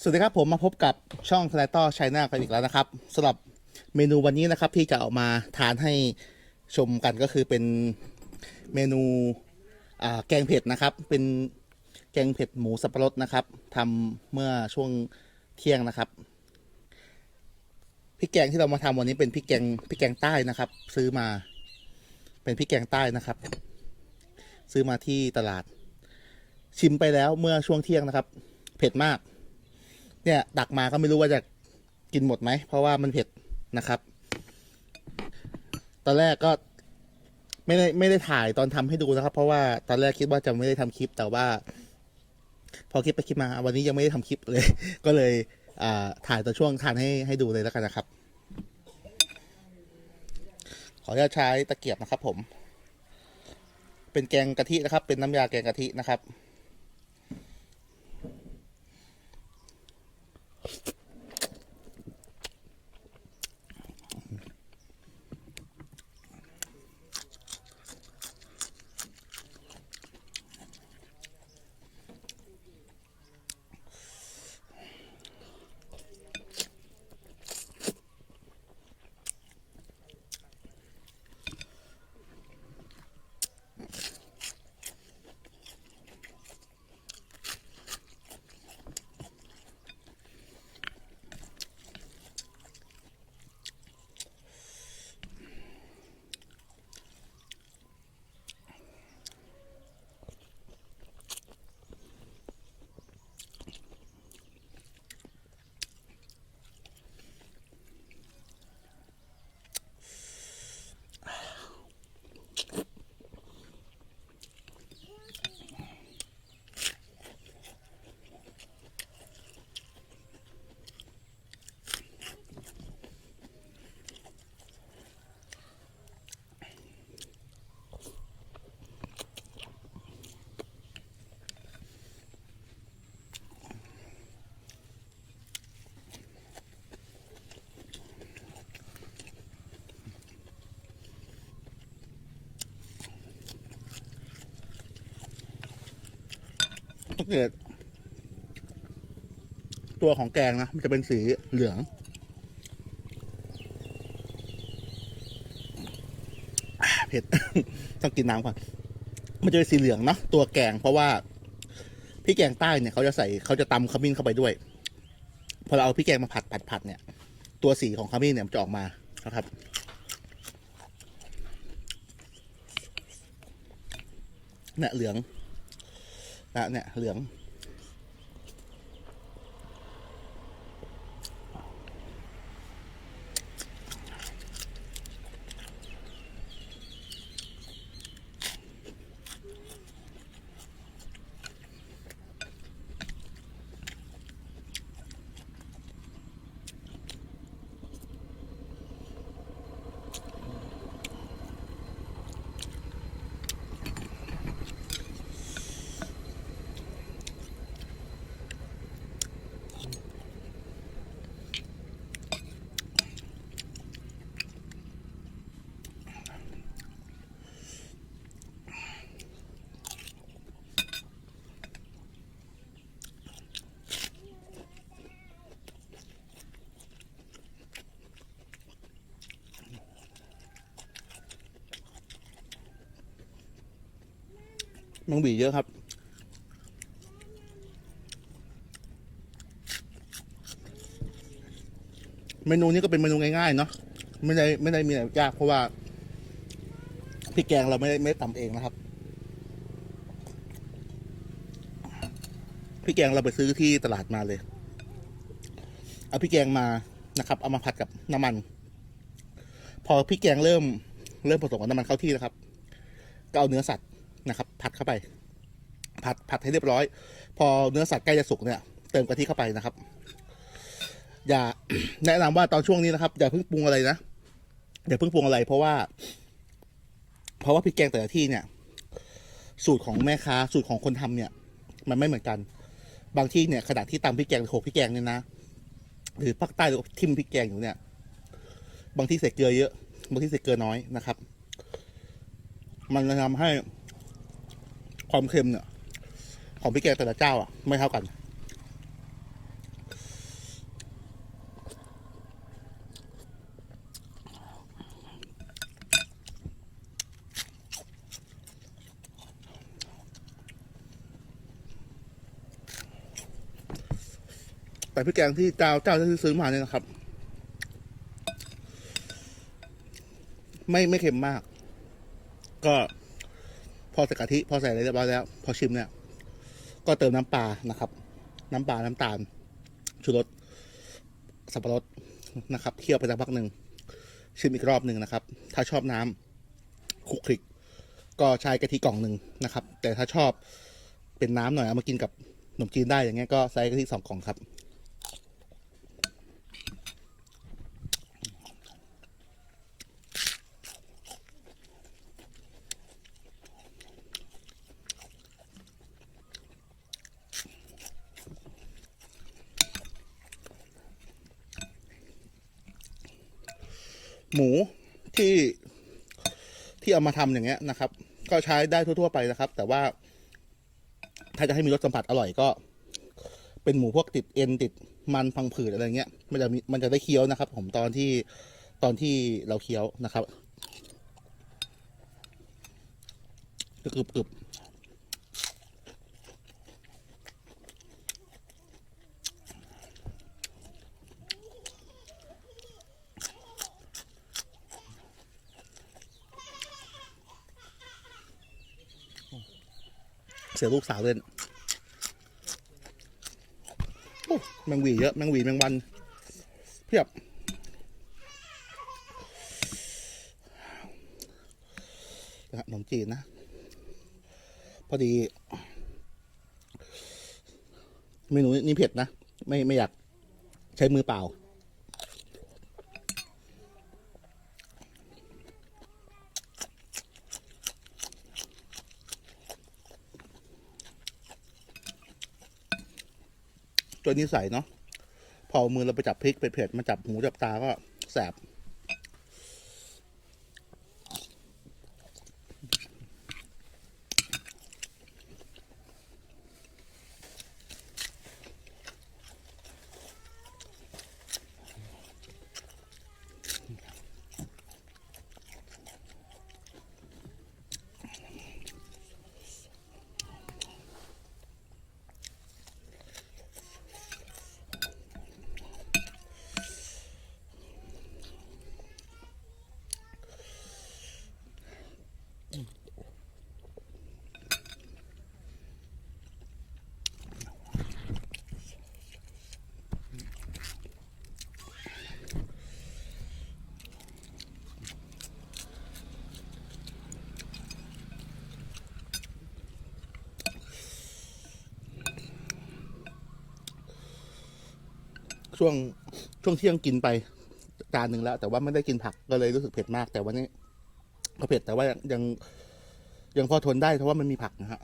สวัสดีครับผมมาพบกับช่อง t ลต้อชัยนากันอีกแล้วนะครับสำหรับเมนูวันนี้นะครับที่จะเอามาทานให้ชมกันก็คือเป็นเมนูแกงเผ็ดนะครับ เป็นแกงเผ็ดหมูสับปะรดนะครับทำเมื่อช่วงเที่ยงนะครับพริกแกงที่เรามาทำวันนี้เป็นพริกแกงพริกแกงใต้นะครับ ซื้อมาเป็นพริกแกงใต้นะครับ ซื้อมาที่ตลาด ชิมไปแล้วเมื่อช่วงเที่ยงนะครับ เผ็ดมาก เนี่ยตักมาก็ไม่รู้ว่าจะกินหมดไหม เพราะว่ามันเผ็ดนะครับ ตอนแรกก็ไม่ได้ไม่ได้ถ่ายตอนทำให้ดูนะครับ เพราะว่าตอนแรกคิดว่าจะไม่ได้ทำคลิปแต่ว่า พอคลิปไปคลิปมา วันนี้ยังไม่ได้ทำคลิปเลย ก็เลยอ่าถ่ายตอนช่วงทานให้ให้ดูเลยแล้วกันนะครับ ขออนุญาตใช้ตะเกียบนะครับ ผม เป็นแกงกะทินะครับ เป็นน้ำยาแกงกะทินะครับ you ถ้าเกิดตัวของแกงนะ มันจะเป็นสีเหลือง เผ็ด ต้องกินน้ำก่อน มันจะเป็นสีเหลืองนะตัวแกงเพราะว่าพี่แกงใต้เนี่ยเขาจะใส่เขาจะตำขมิ้นเข้าไปด้วย พอเราเอาพี่แกงมาผัดผัดผัดเนี่ย ตัวสีของขมิ้นเนี่ยมันจะออกมานะครับเนี่ยเหลือง ตะเนี่ยเหลือง มังบีเยอะครับ เมนูนี้ก็เป็นเมนูง่ายๆเนาะไม่ได้ไม่ได้มีอะไรยากเพราะว่าพริกแกงเราไม่ได้ไม่ได้ตำเองนะครับพริกแกงเราไปซื้อที่ตลาดมาเลยเอาพริกแกงมานะครับ เอามาผัดกับน้ำมัน พอพริกแกงเริ่มเริ่มผสมกับน้ำมันเข้าที่แล้วครับก็เอาเนื้อสัตว์ ผัดเข้าไป ผัดผัดให้เรียบร้อย พอเนื้อสัตว์ใกล้จะสุกเนี่ยเติมกะทิเข้าไปนะครับ อย่าแนะนำว่าตอนช่วงนี้นะครับอย่าเพิ่งปรุงอะไรนะอย่าเพิ่งปรุงอะไรเพราะว่า เพราะว่าพริกแกงแต่ละที่เนี่ย สูตรของแม่ค้าสูตรของคนทำเนี่ย มันไม่เหมือนกัน บางที่เนี่ยขณะที่ตำพริกแกงโขกพริกแกงเนี่ยนะหรือภาคใต้หรือทิมพริกแกงอยู่เนี่ย บางที่ใส่เกลือเยอะ บางที่ใส่เกลือน้อยนะครับ มันจะทำให้ ความเค็มเนี่ย ของพี่แกงแต่ละเจ้าอะ ไม่เท่ากัน แต่พี่แกงที่เจ้าเจ้าที่ซื้อมาเนี่ยนะครับ ไม่ไม่เค็มมาก ก็ อใส่กะทิพอใส่อะไรเรียบร้อยแล้ว พอชิมเนี่ยก็เติมน้ำปลานะครับ น้ำปลาน้ำตาลชูรสสับปะรดนะครับเคี่ยวไปสักพักหนึ่งชิมอีกรอบหนึ่งนะครับ ถ้าชอบน้ำคลุกคลิก ก็ใช้กะทิกล่องหนึ่งนะครับ แต่ถ้าชอบเป็นน้ำหน่อยเอามากินกับขนมจีนได้อย่างเงี้ยก็ใส่กะทิสองกล่องครับ หมูที่ที่เอามาทำอย่างเงี้ยนะครับ ก็ใช้ได้ทั่ว ๆ ไปนะครับ แต่ว่า ถ้าจะให้มีรสสัมผัสอร่อยก็ เป็นหมูพวกติดเอ็นติดมันพังผืดอะไรเงี้ย มันจะมันจะได้เคี้ยวนะครับ ผมตอนที่ตอนที่เราเคี้ยวนะครับกรึบกรึบ เสียลูกสาวเล่นโอ้แมงหวีเยอะแมงหวีแมงวันเพียบนะฮะขนมจีนนะ พอดี เมนูนี้เผ็ดนะ ไม่ไม่อยากใช้มือเปล่า ตัวนี้ใส่เนาะพอเอามือเราไปจับพริกเผ็ดๆมาจับหูจับตาก็แสบ ช่วงช่วงเที่ยงกินไปจานหนึ่งแล้ว แต่ว่าไม่ได้กินผักก็เลยรู้สึกเผ็ดมาก แต่วันนี้ก็เผ็ดแต่ว่ายังยังยังพอทนได้เพราะว่ามันมีผักนะฮะ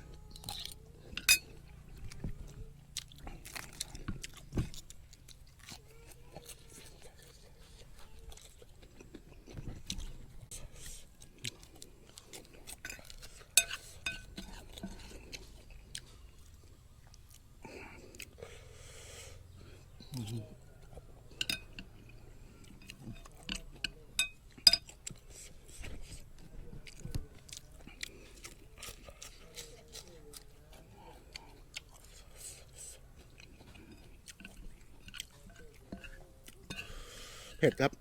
เผ็ดครับ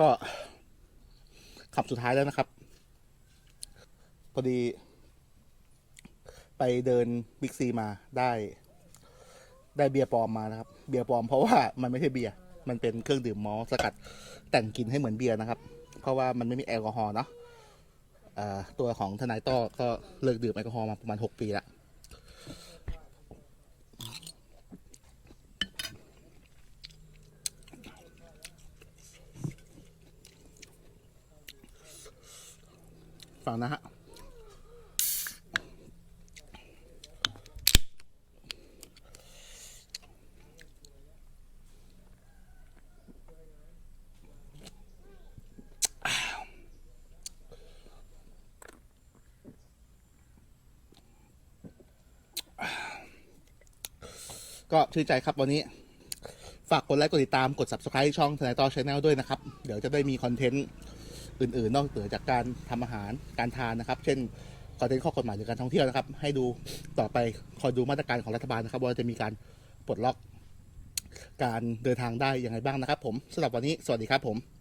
ก็ขับสุดท้ายแล้วนะครับ พอดี ไปเดินบิ๊กซีมาได้ ได้เบียร์ปลอมมานะครับ เบียร์ปลอมเพราะว่ามันไม่ใช่เบียร์มันเป็นเครื่องดื่มมอลสกัดแต่งกลิ่นให้เหมือนเบียร์นะครับ เพราะว่ามันไม่มีแอลกอฮอล์เนาะตัวของทนายต้อก็เลิกดื่มแอลกอฮอล์มาประมาณ 6 ปีแล้วังนะฮะก็ชื่นใจครับวันนี้ ฝากกดไลค์กดติดตามกด subscribe ช่องทนายต่อช n แนลด้วยนะครับ เดี๋ยวจะได้มีคอนเทนต์ อื่นๆ นอกเหนือจากการทำอาหารการทานนะครับ เช่นคอนเทนต์ข้อกฎหมายหรือการท่องเที่ยวนะครับ ให้ดูต่อไปคอยดูมาตรการของรัฐบาลนะครับว่าจะมีการปลดล็อกการเดินทางได้ยังไงบ้างนะครับ ผมสำหรับวันนี้สวัสดีครับผม